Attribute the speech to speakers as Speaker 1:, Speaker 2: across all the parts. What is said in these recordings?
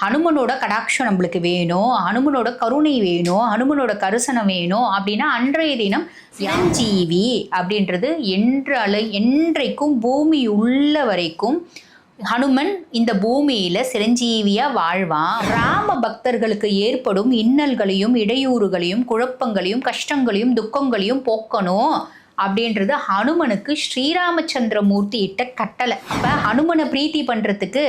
Speaker 1: ஹனுமனோட கடாட்சம் நம்மளுக்கு வேணும் ஹனுமனோட கருணை வேணும் ஹனுமனோட கரிசனம் வேணும் அப்படின்னா அன்றைய தினம் சிரஞ்சீவி அப்படின்றது என்றால என்றைக்கும் பூமி உள்ள வரைக்கும் ஹனுமன் இந்த பூமியில சிரஞ்சீவியா வாழ்வான். ராம பக்தர்களுக்கு ஏற்படும் இன்னல்களையும் இடையூறுகளையும் குழப்பங்களையும் கஷ்டங்களையும் துக்கங்களையும் போக்கணும் அப்படின்றது ஹனுமனுக்கு ஸ்ரீராமச்சந்திரமூர்த்தி இட்ட கட்டளை. அப்ப ஹனுமனை பிரீத்தி பண்றதுக்கு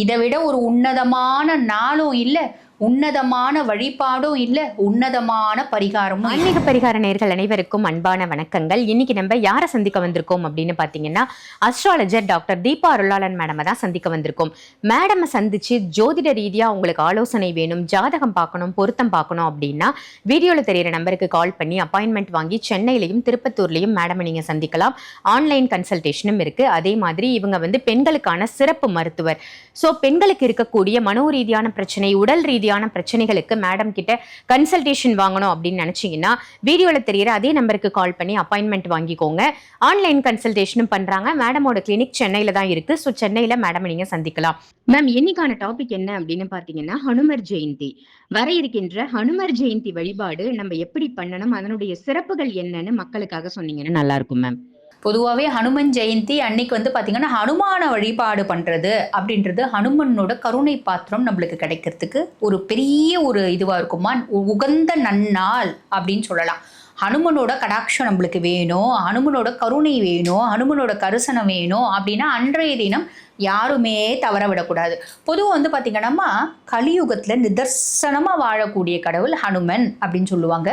Speaker 1: இதை விட ஒரு உன்னதமான நாளும் இல்லை. உன்னதமான வழிபாடும் இல்லை உன்னதமான பரிகாரமும்
Speaker 2: ஆன்மீக பரிகார நேர்கள் அனைவருக்கும் அன்பான வணக்கங்கள். இன்னைக்கு நம்ம யாரை சந்திக்க வந்திருக்கோம் அப்படின்னு பார்த்தீங்கன்னா அஸ்ட்ராலஜர் டாக்டர் தீபா அருளாளன் மேடமை தான் சந்திக்க வந்திருக்கோம். மேடமை சந்திச்சு ஜோதிட ரீதியா உங்களுக்கு ஆலோசனை வேணும் ஜாதகம் பார்க்கணும் பொருத்தம் பார்க்கணும் அப்படின்னா வீடியோல தெரியிற நம்பருக்கு கால் பண்ணி அப்பாயின்மெண்ட் வாங்கி சென்னையிலையும் திருப்பத்தூர்லையும் மேடமை நீங்க சந்திக்கலாம். ஆன்லைன் கன்சல்டேஷனும் இருக்கு. அதே மாதிரி இவங்க வந்து பெண்களுக்கான சிறப்பு மருத்துவர். ஸோ பெண்களுக்கு இருக்கக்கூடிய மனோ ரீதியான பிரச்சனை உடல் ரீதியான பிரச்சனைகளுக்கு மேடம் கிட்ட கன்சல்டேஷன் வாங்கணும் அப்படின்னு நினைச்சீங்கன்னா வீடியோல தெரியிற அதே நம்பருக்கு கால் பண்ணி அப்பாயின்மெண்ட் வாங்கிக்கோங்க. ஆன்லைன் கன்சல்டேஷனும் பண்றாங்க. மேடமோட கிளினிக் சென்னையில தான் இருக்கு. ஸோ சென்னையில மேடம் நீங்க சந்திக்கலாம். மேம் இன்னைக்கான டாபிக் என்ன அப்படின்னு பாத்தீங்கன்னா ஹனுமர் ஜெயந்தி. வர இருக்கின்ற ஹனுமர் ஜெயந்தி வழிபாடு நம்ம எப்படி பண்ணணும்? அதனுடைய சிறப்புகள் என்னன்னு மக்களுக்காக சொன்னீங்கன்னா நல்லா இருக்கும் மேம்
Speaker 1: பொதுவாகவே ஹனுமன் ஜெயந்தி அன்னைக்கு வந்து பார்த்திங்கன்னா ஹனுமான வழிபாடு பண்ணுறது அப்படின்றது ஹனுமனோட கருணை பாத்திரம் நம்மளுக்கு கிடைக்கிறதுக்கு ஒரு பெரிய ஒரு இதுவாக இருக்குமா. உகந்த நன்னாள் அப்படின்னு சொல்லலாம். ஹனுமனோட கடாட்சம் நம்மளுக்கு வேணும். ஹனுமனோட கருணை வேணும். ஹனுமனோட கரிசனம் வேணும். அப்படின்னா அன்றைய தினம் யாருமே தவற விடக்கூடாது. பொதுவாக வந்து பார்த்திங்கன்னா கலியுகத்தில் நிதர்சனமாக வாழக்கூடிய கடவுள் ஹனுமன் அப்படின்னு சொல்லுவாங்க.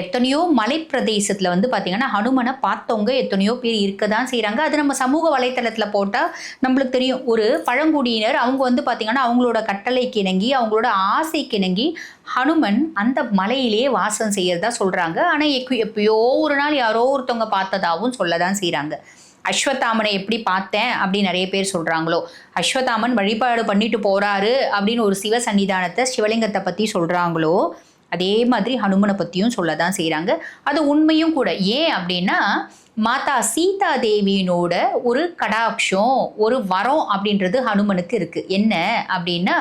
Speaker 1: எத்தனையோ மலைப்பிரதேசத்தில் வந்து பார்த்திங்கன்னா ஹனுமனை பார்த்தவங்க எத்தனையோ பேர் இருக்க தான் செய்கிறாங்க அது நம்ம சமூக வலைத்தளத்தில் போட்டால் நம்மளுக்கு தெரியும். ஒரு பழங்குடியினர் அவங்க வந்து பார்த்திங்கன்னா அவங்களோட கட்டளைக்கு இணங்கி அவங்களோட ஆசைக்கு இணங்கி ஹனுமன் அந்த மலையிலே வாசம் செய்யறதா சொல்கிறாங்க ஆனால் எப்பயோ ஒரு நாள் யாரோ ஒருத்தவங்க பார்த்ததாகவும் சொல்ல தான் செய்கிறாங்க அஸ்வத்தாமனை எப்படி பார்த்தேன் அப்படின்னு நிறைய பேர் சொல்கிறாங்களோ அஸ்வத்தாமன் வழிபாடு பண்ணிட்டு போகிறாரு அப்படின்னு ஒரு சிவ சன்னிதானத்தை சிவலிங்கத்தை பற்றி சொல்கிறாங்களோ அதே மாதிரி ஹனுமனை பற்றியும் சொல்ல தான் செய்கிறாங்க அது உண்மையும் கூட. ஏன் அப்படின்னா மாதா சீதா தேவியினோட ஒரு கடாட்சம் ஒரு வரம் அப்படின்றது ஹனுமனுக்கு இருக்குது என்ன அப்படின்னா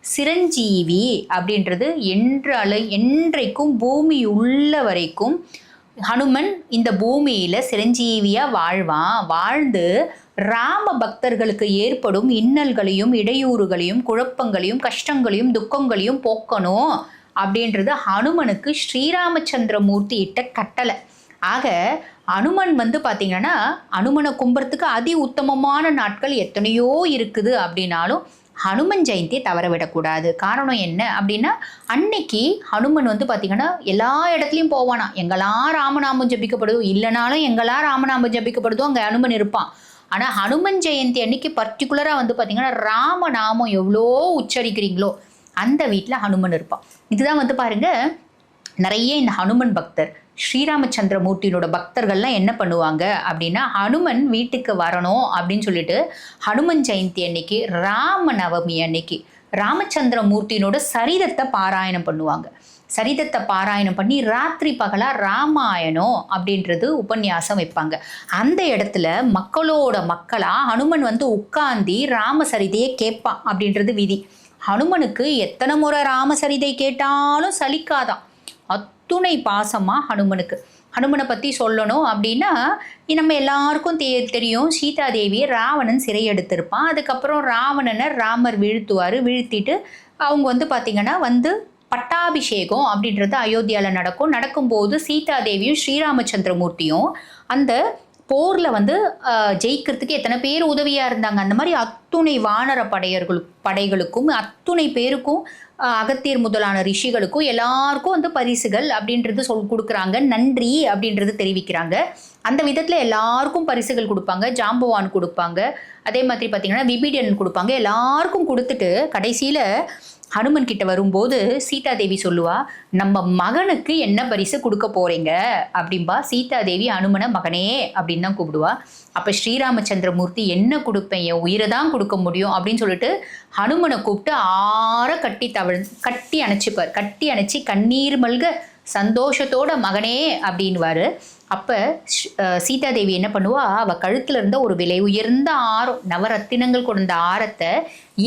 Speaker 1: சிரஞ்சீவி அப்படின்றது என்றால என்றைக்கும் பூமி உள்ள வரைக்கும் ஹனுமன் இந்த பூமியில சிரஞ்சீவியா வாழ்வான் வாழ்ந்து ராம பக்தர்களுக்கு ஏற்படும் இன்னல்களையும் இடையூறுகளையும் குழப்பங்களையும் கஷ்டங்களையும் துக்கங்களையும் போக்கணும் அப்படின்றது ஹனுமனுக்கு ஸ்ரீராமச்சந்திரமூர்த்தி இட்ட கட்டளை. ஆக அனுமன் வந்து பார்த்தீங்கன்னா அனுமனை கும்புறத்துக்கு அதி உத்தமமான நாட்கள் எத்தனையோ இருக்குது அப்படின்னாலும் ஹனுமன் ஜெயந்தியை தவற விடக்கூடாது காரணம் என்ன அப்படின்னா அன்னைக்கு ஹனுமன் வந்து பார்த்தீங்கன்னா எல்லா இடத்துலையும் போவானா. எங்கெல்லாம் ராமநாமம் ஜபிக்கப்படுதோ இல்லைனாலும் எங்கெல்லாம் ராமநாமம் ஜபிக்கப்படுதோ அங்கே ஹனுமன் இருப்பான். ஆனால் ஹனுமன் ஜெயந்தி அன்னைக்கு பர்டிகுலராக வந்து பார்த்தீங்கன்னா ராமநாமம் எவ்வளோ உச்சரிக்கிறீங்களோ அந்த வீட்டில் ஹனுமன் இருப்பான். இதுதான் வந்து பாருங்கள் நிறைய இந்த ஹனுமன் பக்தர். ஸ்ரீராமச்சந்திரமூர்த்தியினோட பக்தர்கள்லாம் என்ன பண்ணுவாங்க அப்படின்னா ஹனுமன் வீட்டுக்கு வரணும் அப்படின்னு சொல்லிட்டு ஹனுமன் ஜெயந்தி அன்னைக்கு ராம நவமி அன்னைக்கு ராமச்சந்திரமூர்த்தியினோட சரிதத்தை பாராயணம் பண்ணுவாங்க. சரிதத்தை பாராயணம் பண்ணி ராத்திரி பகலா ராமாயணம் அப்படின்றது உபன்யாசம் வைப்பாங்க. அந்த இடத்துல மக்களோட மக்களா ஹனுமன் வந்து உட்கார்ந்து ராமசரிதையை கேட்பான் அப்படின்றது விதி. ஹனுமனுக்கு எத்தனை முறை ராமசரிதை கேட்டாலும் சலிக்காதான் துணை பாசமாக ஹனுமனுக்கு. ஹனுமனை பற்றி சொல்லணும் அப்படின்னா நம்ம எல்லாருக்கும் தெ தெரியும் சீதாதேவியை ராவணன் சிறையெடுத்திருப்பான். அதுக்கப்புறம் ராவணனை ராமர் வீழ்த்துவார் வீழ்த்திட்டு அவங்க வந்து பார்த்திங்கன்னா வந்து பட்டாபிஷேகம் அப்படின்றது அயோத்தியாவில் நடக்கும். நடக்கும்போது சீதாதேவியும் ஸ்ரீராமச்சந்திரமூர்த்தியும் அந்த போரில் வந்து ஜெயிக்கிறதுக்கு எத்தனை பேர் உதவியாக இருந்தாங்க? அந்த மாதிரி அத்துணை வானர படையர்கள் படைகளுக்கும் அத்துணை பேருக்கும் அகத்தியர் முதலான ரிஷிகளுக்கும் எல்லாருக்கும் வந்து பரிசுகள் அப்படின்றது சொல் கொடுக்குறாங்க. நன்றி அப்படின்றது தெரிவிக்கிறாங்க. அந்த விதத்தில் எல்லாருக்கும் பரிசுகள் கொடுப்பாங்க. ஜாம்பவான் கொடுப்பாங்க. அதே மாதிரி பார்த்தீங்கன்னா விபிடியன் கொடுப்பாங்க. எல்லாருக்கும் கொடுத்துட்டு கடைசியில் ஹனுமன் கிட்ட வரும்போது சீதாதேவி சொல்லுவா நம்ம மகனுக்கு என்ன பரிசு கொடுக்க போறீங்க? அப்படின்பா சீதாதேவி ஹனுமனை மகனே அப்படின்னு தான் கூப்பிடுவா. அப்ப ஸ்ரீராமச்சந்திரமூர்த்தி என்ன கொடுப்பேன்? என் உயிரை தான் கொடுக்க முடியும் அப்படின்னு சொல்லிட்டு ஹனுமனை கூப்பிட்டு ஆற கட்டி தவழ் கட்டி அணைச்சிப்பார். கட்டி அணைச்சி கண்ணீர் மல்க சந்தோஷத்தோட மகனே அப்படின்வாரு அப்போ சீதாதேவி என்ன பண்ணுவா? அவள் கழுத்தில் இருந்த ஒரு விலை உயர்ந்த ஆரம் நவரத்தினங்கள் கொண்ட ஆரத்தை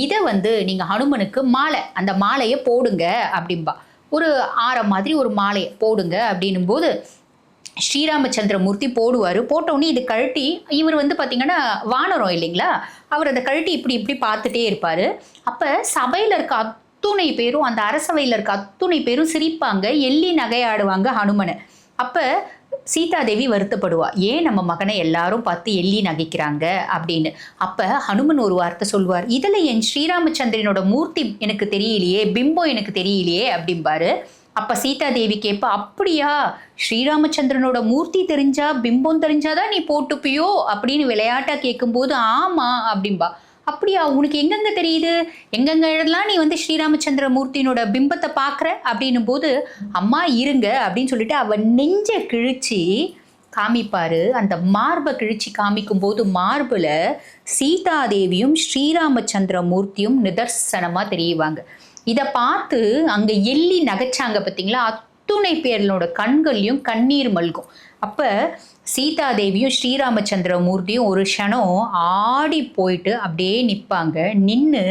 Speaker 1: இதை வந்து நீங்கள் ஹனுமனுக்கு மாலை அந்த மாலையை போடுங்க அப்படிம்பா. ஒரு ஆரம் மாதிரி ஒரு மாலையை போடுங்க அப்படின்னும் போது ஸ்ரீராமச்சந்திரமூர்த்தி போடுவார். போட்டோடனே இது கழட்டி இவர் வந்து பார்த்திங்கன்னா வானரம் இல்லைங்களா? அவர் அதை கழட்டி இப்படி இப்படி பார்த்துட்டே இருப்பார். அப்போ சபையில் இருக்க அத்துணை பேரும் அந்த அரசவையில் இருக்க அத்துணை பேரும் சிரிப்பாங்க எள்ளி நகையாடுவாங்க ஹனுமனை. அப்போ சீதாதேவி வருத்தப்படுவா. ஏன் நம்ம மகனை எல்லாரும் பார்த்து எள்ளி நகைக்கிறாங்க அப்படின்னு. அப்போ ஹனுமன் ஒரு வார்த்தை சொல்வார். இதில் என் ஸ்ரீராமச்சந்திரனோட மூர்த்தி எனக்கு தெரியலையே பிம்பம் எனக்கு தெரியலையே அப்படிம்பாரு. அப்போ சீதாதேவி கேட்பா அப்படியா? ஸ்ரீராமச்சந்திரனோட மூர்த்தி தெரிஞ்சா பிம்பம் தெரிஞ்சாதான் நீ போட்டுப்பியோ? அப்படின்னு விளையாட்டாக கேட்கும்போது ஆமாம் அப்படிம்பா. அப்படியா? உனக்கு எங்கெங்க தெரியுது? எங்கெங்க இடம்லாம் நீ வந்து ஸ்ரீராமச்சந்திர மூர்த்தியினோட பிம்பத்தை பார்க்குற? அப்படின்னும் போது அம்மா இருங்க. அப்படின்னு சொல்லிட்டு அவன் நெஞ்ச கிழிச்சு காமிப்பாரு. அந்த மார்பை கிழிச்சு காமிக்கும் போது மார்பில் சீதாதேவியும் ஸ்ரீராமச்சந்திர மூர்த்தியும் நிதர்சனமாக தெரியுவாங்க. இதை பார்த்து அங்கே எள்ளி நகைச்சாங்க பார்த்தீங்களா அத்துணை பேரலோட கண்கள்லையும் கண்ணீர் மல்கும். அப்போ சீதாதேவியும் ஸ்ரீராமச்சந்திர மூர்த்தியும் ஒரு க்ஷணம் ஆடி போயிட்டு அப்படியே நிற்பாங்க நின்று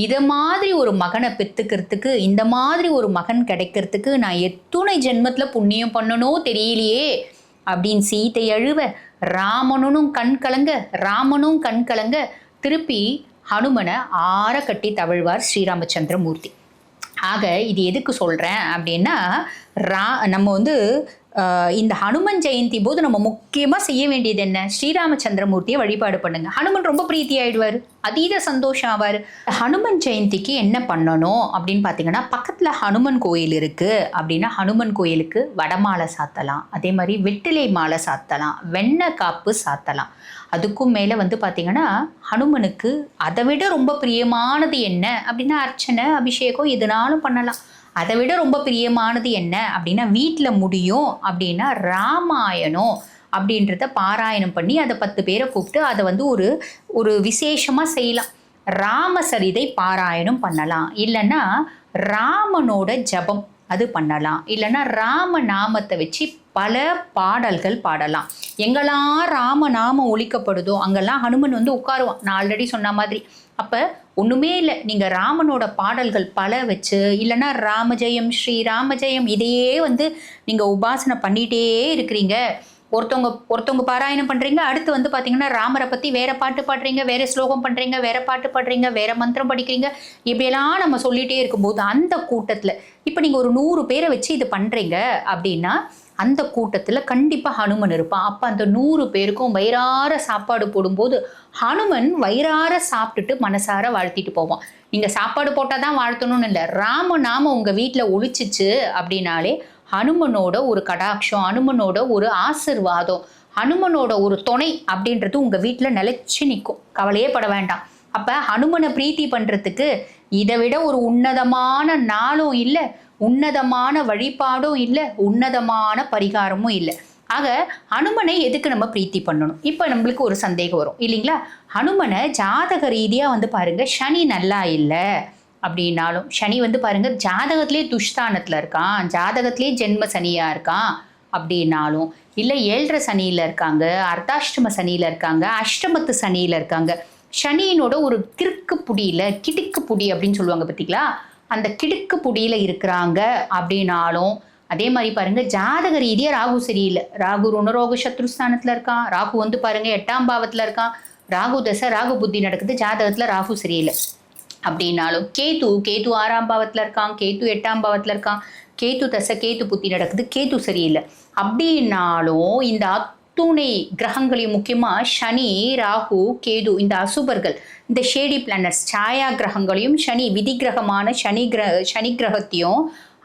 Speaker 1: இதை மாதிரி ஒரு மகனை பெற்றுக்கிறதுக்கு இந்த மாதிரி ஒரு மகன் கிடைக்கிறதுக்கு நான் எத்துணை ஜென்மத்தில் புண்ணியம் பண்ணணும் தெரியலையே அப்படின்னு சீத்தை அழுவ ராமனும் கண் கலங்க ராமனும் கண் கலங்க திருப்பி ஹனுமனை ஆற கட்டி தவழ்வார் ஸ்ரீராமச்சந்திரமூர்த்தி. ஆக இது எதுக்கு சொல்கிறேன் அப்படின்னா ரா நம்ம வந்து இந்த ஹனுமன் ஜெயந்தி போது நம்ம முக்கியமாக செய்ய வேண்டியது என்ன? ஸ்ரீராமச்சந்திரமூர்த்தியை வழிபாடு பண்ணுங்க. ஹனுமன் ரொம்ப பிரீத்தி ஆயிடுவார் அதீத சந்தோஷம் ஆவார். ஹனுமன் ஜெயந்திக்கு என்ன பண்ணணும் அப்படின்னு பார்த்தீங்கன்னா பக்கத்தில் ஹனுமன் கோயில் இருக்குது அப்படின்னா ஹனுமன் கோயிலுக்கு வடமாலை சாத்தலாம். அதே மாதிரி வெட்டிலை மாலை சாத்தலாம். வெண்ணெய் காப்பு சாத்தலாம். அதுக்கும் மேலே வந்து பார்த்தீங்கன்னா ஹனுமனுக்கு அதை விட ரொம்ப பிரியமானது என்ன? அப்படின்னா அர்ச்சனை அபிஷேகம் எதுனாலும் பண்ணலாம். அதை விட ரொம்ப பிரியமானது என்ன அப்படின்னா வீட்டில் முடியும் அப்படின்னா ராமாயணம் அப்படின்றத பாராயணம் பண்ணி அதை பத்து பேரை கூப்பிட்டு அதை வந்து ஒரு ஒரு விசேஷமாக செய்யலாம். ராமசரிதை பாராயணம் பண்ணலாம். இல்லைன்னா ராமனோட ஜபம் அது பண்ணலாம். இல்லைன்னா ராம நாமத்தை வச்சு பல பாடல்கள் பாடலாம். எங்கெல்லாம் ராம நாமம் ஒழிக்கப்படுதோ அங்கெல்லாம் ஹனுமன் வந்து உட்காருவான். நான் ஆல்ரெடி சொன்ன மாதிரி. அப்போ ஒன்றுமே இல்லை. நீங்கள் ராமனோட பாடல்கள் பல வச்சு இல்லைன்னா ராமஜெயம் ஸ்ரீ ராமஜெயம் இதையே வந்து நீங்கள் உபாசனை பண்ணிகிட்டே இருக்கிறீங்க. ஒருத்தவங்க ஒருத்தவங்க பாராயணம் பண்ணுறீங்க அடுத்து வந்து பார்த்தீங்கன்னா ராமரை பற்றி வேற பாட்டு பாடுறீங்க வேற ஸ்லோகம் பண்ணுறீங்க வேற பாட்டு பாடுறீங்க வேற மந்திரம் படிக்கிறீங்க இப்படியெல்லாம் நம்ம சொல்லிகிட்டே இருக்கும்போது அந்த கூட்டத்தில் இப்போ நீங்கள் ஒரு நூறு பேரை வச்சு இது பண்ணுறீங்க அப்படின்னா அந்த கூட்டத்தில் கண்டிப்பாக ஹனுமன் இருப்பான். அப்போ அந்த நூறு பேருக்கும் வயிறார சாப்பாடு போடும்போது ஹனுமன் வயிறார சாப்பிட்டுட்டு மனசார வாழ்த்திட்டு போவான். நீங்கள் சாப்பாடு போட்டால் தான் வாழ்த்தணும்னு இல்லை. ராம நாம உங்கள் வீட்டில் ஒழிச்சிச்சு அப்படின்னாலே ஹனுமனோட ஒரு கடாட்சம் ஹனுமனோட ஒரு ஆசிர்வாதம் ஹனுமனோட ஒரு துணை அப்படின்றது உங்கள் வீட்டில் நிலைச்சு நிற்கும் கவலையே பட வேண்டாம். அப்போ ஹனுமனை பிரீத்தி பண்ணுறதுக்கு இதை விட ஒரு உன்னதமான நாளும் இல்லை. உன்னதமான வழிபாடும் இல்லை உன்னதமான பரிகாரமும் இல்லை. ஆக ஹனுமனை எதுக்கு நம்ம பிரீத்தி பண்ணணும்? இப்போ நம்மளுக்கு ஒரு சந்தேகம் வரும். இல்லைங்களா? ஹனுமனை ஜாதக ரீதியாக வந்து பாருங்கள் சனி நல்லா இல்லை அப்படின்னாலும் சனி வந்து பாருங்கள் ஜாதகத்திலே துஷ்தானத்தில் இருக்கான் ஜாதகத்திலே ஜென்ம சனியாக இருக்கான் அப்படின்னாலும் இல்லை ஏழரை சனியில் இருக்காங்க அர்த்தாஷ்டம சனியில் இருக்காங்க அஷ்டமத்து சனியில் இருக்காங்க சனியினோட ஒரு கிறுக்கு புடியில கிடுக்கு புடி அப்படின்னு சொல்லுவாங்க பார்த்தீங்களா அந்த கிடுக்கு புடியில இருக்கிறாங்க அப்படின்னாலும் அதே மாதிரி பாருங்க ஜாதக ரீதியாக ராகு சரியில்லை. ராகு ருணரோக சத்ருஸ்தானத்தில் இருக்கான். ராகு வந்து பாருங்க எட்டாம் பாவத்தில் இருக்கான். ராகு தசை ராகு புத்தி நடக்குது ஜாதகத்தில் ராகு சரியில்லை. அப்படின்னாலும் கேது கேது ஆறாம் பாவத்தில் இருக்கான் கேது எட்டாம் பாவத்தில் இருக்கான். கேது தசை கேது புத்தி நடக்குது கேது சரியில்லை. அப்படின்னாலும் இந்த துணை கிரகங்களையும் முக்கியமாக சனி ராகு கேது இந்த அசுபர்கள் இந்த ஷேடி பிளானட்ஸ் சாயா கிரகங்களையும் சனி விதி கிரகமான சனி கிரக சனி கிரகத்தையும்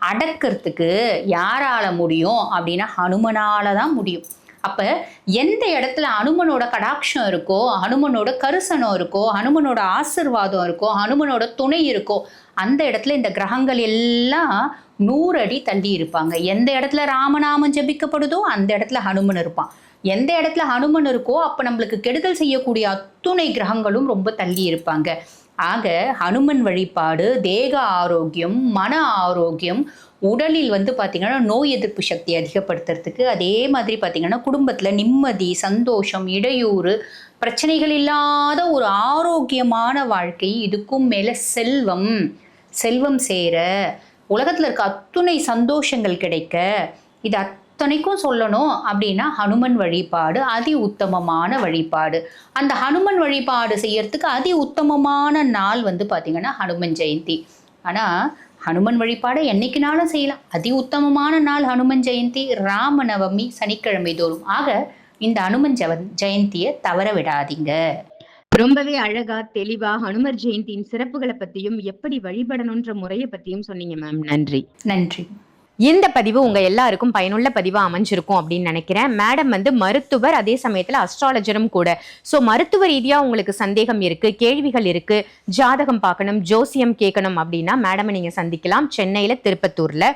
Speaker 1: அடக்கிறதுக்கு யாரால முடியும் அப்படின்னா ஹனுமனால தான் முடியும். அப்போ எந்த இடத்துல ஹனுமனோட கடாட்சம் இருக்கோ ஹனுமனோட கருசனம் இருக்கோ ஹனுமனோட ஆசிர்வாதம் இருக்கோ ஹனுமனோட துணை இருக்கோ அந்த இடத்துல இந்த கிரகங்கள் எல்லாம் நூறு அடி தள்ளி இருப்பாங்க. எந்த இடத்துல ராமநாமம் ஜபிக்கப்படுதோ அந்த இடத்துல ஹனுமன் இருப்பான். எந்த இடத்துல ஹனுமன் இருக்கோ அப்போ நம்மளுக்கு கெடுதல் செய்யக்கூடிய அத்துணை கிரகங்களும் ரொம்ப தள்ளி இருப்பாங்க. ஆக ஹனுமன் வழிபாடு தேக ஆரோக்கியம் மன ஆரோக்கியம் உடலில் வந்து பார்த்திங்கன்னா நோய் எதிர்ப்பு சக்தி அதிகப்படுத்துறதுக்கு அதே மாதிரி பார்த்திங்கன்னா குடும்பத்தில் நிம்மதி சந்தோஷம் இடையூறு பிரச்சனைகள் இல்லாத ஒரு ஆரோக்கியமான வாழ்க்கை இதுக்கும் மேலே செல்வம். செல்வம் சேர உலகத்தில் இருக்க அத்துணை சந்தோஷங்கள் கிடைக்க இது அத்தனைக்கும் சொல்லணும் அப்படின்னா ஹனுமன் வழிபாடு அதி உத்தமமான வழிபாடு. அந்த ஹனுமன் வழிபாடு செய்யறதுக்கு அதி உத்தமமான நாள் வந்து பார்த்திங்கன்னா ஹனுமன் ஜெயந்தி. ஆனால் ஹனுமன் வழிபாடை என்னைக்குனாலும் செய்யலாம். அதி உத்தமமான நாள் ஹனுமன் ஜெயந்தி ராமநவமி சனிக்கிழமை தோறும். ஆக இந்த ஹனுமன் ஜெவ ஜெயந்தியை தவற விடாதீங்க.
Speaker 2: ரொம்பவே அழகா தெளிவா ஹனுமர் ஜெயந்தியின் சிறப்புகளை பத்தியும் எப்படி வழிபடணுன்ற முறையை பத்தியும் சொன்னீங்க மேம். நன்றி.
Speaker 1: நன்றி.
Speaker 2: இந்த பதிவு உங்க எல்லாருக்கும் பயனுள்ள பதிவா அமைஞ்சிருக்கும் அப்படின்னு நினைக்கிறேன். மேடம் வந்து மருத்துவர் அதே சமயத்துல அஸ்ட்ராலஜரும் கூட. சோ மருத்துவ ரீதியா உங்களுக்கு சந்தேகம் இருக்கு கேள்விகள் இருக்கு ஜாதகம் பார்க்கணும் ஜோசியம் கேட்கணும் அப்படின்னா மேடமை நீங்க சந்திக்கலாம். சென்னையில திருப்பத்தூர்ல.